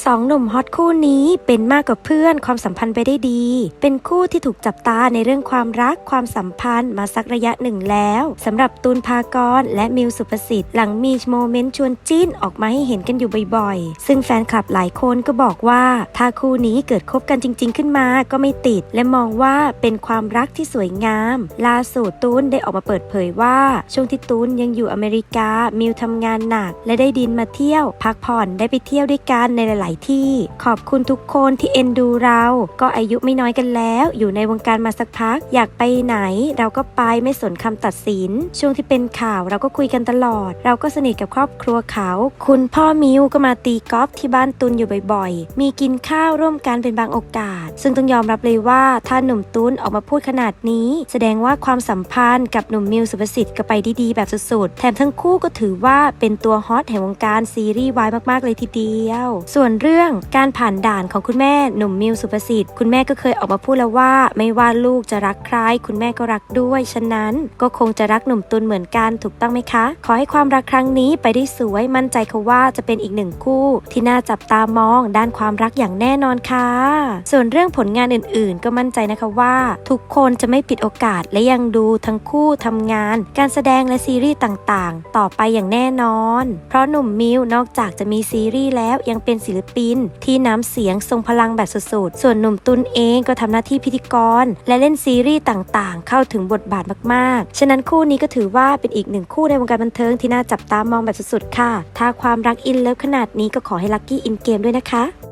สองหนุ่มฮอตคู่นี้เป็นมากกว่าเพื่อนความสัมพันธ์ไปได้ดี เป็นคู่ที่ถูกจับตาในเรื่องความรักความสัมพันธ์มาสักระยะหนึ่งแล้วสำหรับตูนพากรและมิวสุประสิทธิ์หลังมีโมเมนต์ชวนจิ้นออกมาให้เห็นกันอยู่บ่อยๆ ซึ่งแฟนคลับหลายคนก็บอกว่า ถ้าคู่นี้เกิดคบกันจริง ๆ ขึ้นมาก็ไม่ติด และมองว่าเป็นความรักที่สวยงาม ล่าสุดตูนได้ออกมาเปิดเผยว่า ช่วงที่ตูนยังอยู่อเมริกามิวทำงานหนัก และได้ดินมาเที่ยว พักผ่อนได้ไปเที่ยวด้วยกันในหลายๆที่ ขอบคุณทุกคนที่เอ็นดูเรา ก็อายุไม่น้อยกันแล้ว อยู่ในวงการมาสักพัก อยากไปไหน เราก็ไปไม่สนคำตัดสิน ช่วงที่เป็นข่าวเราก็คุยกันตลอด เราก็สนิทกับครอบครัวเขา คุณพ่อมิวก็มาตีกอล์ฟที่บ้านตุนอยู่บ่อยๆ มีกินข้าวร่วมกันเป็นบางโอกาส ซึ่งต้องยอมรับเลยว่าถ้าหนุ่มตุนออกมาพูดขนาดนี้ แสดงว่าความสัมพันธ์กับหนุ่มมิวสุภสิทธิ์ก็ไปดีๆแบบสุดๆ แถมทั้งคู่ก็ถือว่าเป็นตัวฮอตแห่งวงการซีรีส์วายมากๆเลยทีเดียว ส่วนเรื่องการผ่านด่านของคุณแม่หนุ่มมิวสุภสิทธิ์ คุณแม่ก็เคยออกมาพูดแล้วว่า ไม่ว่าลูกจะรักใคร คุณแม่ก็รักด้วย ฉะนั้นก็คงจะรักหนุ่มตุนเหมือนกันถูกต้องไหมคะ ขอให้ความรักครั้งนี้ไปได้สวยมั่นใจเขาว่าจะเป็นอีกหนึ่งคู่ ที่น่าจับตามองด้านความรักอย่างแน่นอนค่ะ ส่วนเรื่องผลงานอื่น ๆ ก็มั่นใจนะคะว่า ทุกคนจะไม่ปิดโอกาสและยังดูทั้งคู่ทำงาน การแสดงและซีรีส์ต่างๆ ต่อไปอย่างแน่นอน เพราะหนุ่มมิวนอกจากจะมีซีรีส์แล้วยังเป็นศิลปิน ที่น้ำเสียงทรงพลังแบบสุดๆ ส่วนหนุ่มตุนเองก็ทำหน้าที่พิธีกร และเล่นซีรีส์ต่างๆ เข้าถึงบทบาทมากๆ ฉะนั้นคู่นี้ก็ถือว่าเป็นอีกหนึ่งคู่ในวงการบันเทิงที่น่าจับตามองแบบสุดๆ ค่ะ ถ้าความรักอินเลิฟขนาดนี้ก็ขอให้ลัคกี้อินเกมด้วยนะคะ